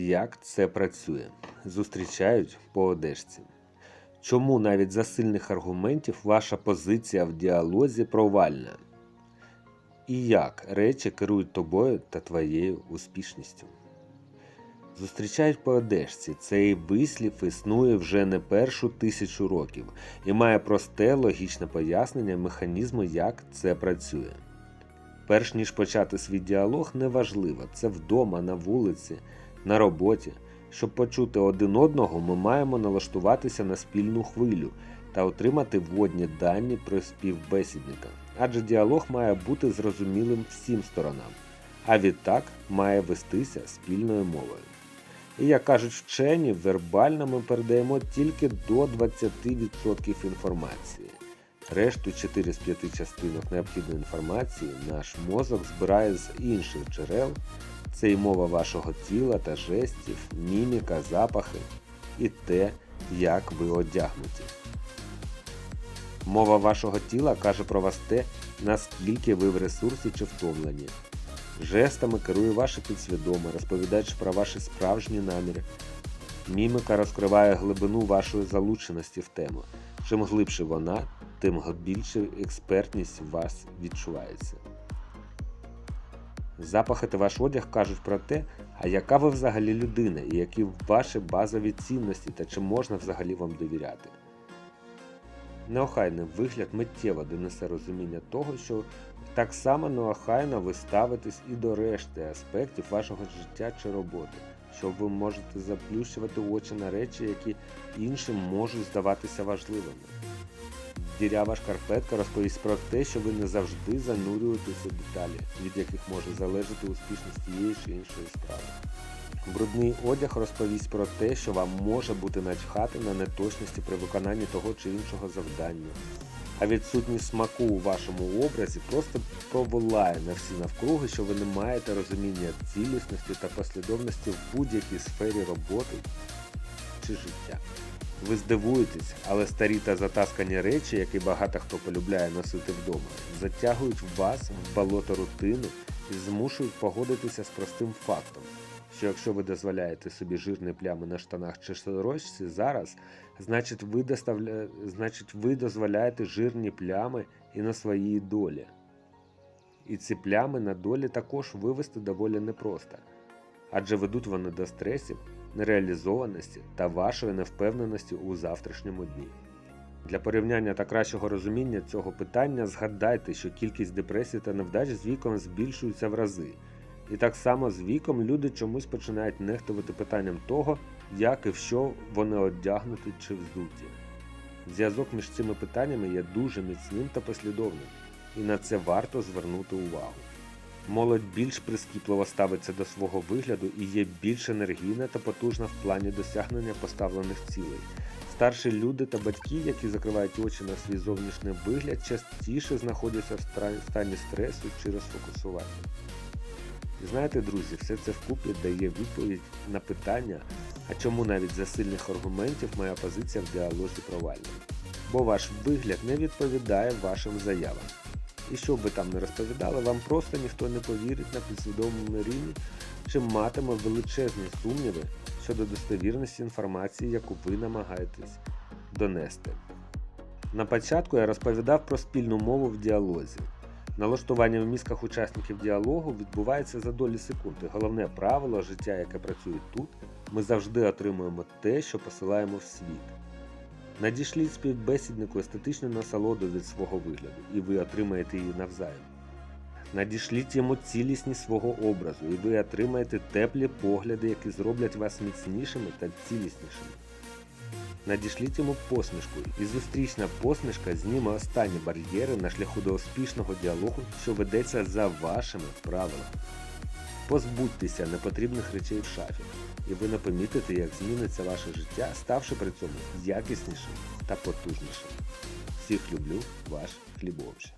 як це працює. Зустрічають по одежці. Чому навіть за сильних аргументів ваша позиція в діалозі провальна? І як речі керують тобою та твоєю успішністю? Зустрічають по одежці. Цей вислів існує вже не першу тисячу років і має просте логічне пояснення механізму, як це працює. Перш ніж почати свій діалог, неважливо, це вдома, на вулиці, на роботі. Щоб почути один одного, ми маємо налаштуватися на спільну хвилю та отримати вводні дані про співбесідника. Адже діалог має бути зрозумілим всім сторонам, а відтак має вестися спільною мовою. І як кажуть вчені, вербально ми передаємо тільки до 20% інформації. Решту 4 з 5 частинок необхідної інформації наш мозок збирає з інших джерел. Це і мова вашого тіла та жестів, міміка, запахи і те, як ви одягнуті. Мова вашого тіла каже про вас те, наскільки ви в ресурсі чи втомлені. Жестами керує ваше підсвідоме, розповідаючи про ваші справжні наміри. Мімика розкриває глибину вашої залученості в тему. Чим глибше вона, тим більше експертність у вас відчувається. Запахи та ваш одяг кажуть про те, а яка ви взагалі людина, і які ваші базові цінності та чи можна взагалі вам довіряти. Неохайний вигляд миттєво донесе розуміння того, що так само неохайно ви ставитесь і до решти аспектів вашого життя чи роботи, що ви можете заплющувати очі на речі, які іншим можуть здаватися важливими. Дірява шкарпетка розповість про те, що ви не завжди занурюєтеся в деталі, від яких може залежати успішність тієї чи іншої справи. Брудний одяг розповість про те, що вам може бути начхати на неточності при виконанні того чи іншого завдання. А відсутність смаку у вашому образі просто проволає на всі навкруги, що ви не маєте розуміння цілісності та послідовності в будь-якій сфері роботи чи життя. Ви здивуєтесь, але старі та затаскані речі, які багато хто полюбляє носити вдома, затягують вас в болото рутини і змушують погодитися з простим фактом, що якщо ви дозволяєте собі жирні плями на штанах чи сорочці зараз, значить ви, доставля... значить ви дозволяєте жирні плями і на своїй долі. І ці плями на долі також вивести доволі непросто, адже ведуть вони до стресів нереалізованості та вашої невпевненості у завтрашньому дні. Для порівняння та кращого розуміння цього питання згадайте, що кількість депресій та невдач з віком збільшується в рази. І так само з віком люди чомусь починають нехтувати питанням того, як і в що вони одягнуті чи взуті. Зв'язок між цими питаннями є дуже міцним та послідовним, і на це варто звернути увагу. Молодь більш прискіпливо ставиться до свого вигляду і є більш енергійна та потужна в плані досягнення поставлених цілей. Старші люди та батьки, які закривають очі на свій зовнішній вигляд, частіше знаходяться в стані стресу чи розфокусування. І знаєте, друзі, все це вкупі дає відповідь на питання, а чому навіть за сильних аргументів моя позиція в діалозі провальна. Бо ваш вигляд не відповідає вашим заявам. І що б ви там не розповідали, вам просто ніхто не повірить на підсвідомому рівні, чи матиме величезні сумніви щодо достовірності інформації, яку ви намагаєтесь донести. На початку я розповідав про спільну мову в діалозі. Налаштування в мізках учасників діалогу відбувається за долі секунди. Головне правило життя, яке працює тут, ми завжди отримуємо те, що посилаємо в світ. Надішліть співбесіднику естетичну насолоду від свого вигляду, і ви отримаєте її навзаєм. Надішліть йому цілісність свого образу, і ви отримаєте теплі погляди, які зроблять вас міцнішими та ціліснішими. Надішліть йому посмішку, і зустрічна посмішка зніме останні бар'єри на шляху до успішного діалогу, що ведеться за вашими правилами. Позбудьтеся непотрібних речей в шафі, і ви не помітите, як зміниться ваше життя, ставши при цьому якіснішим та потужнішим. Всіх люблю, ваш хлібович.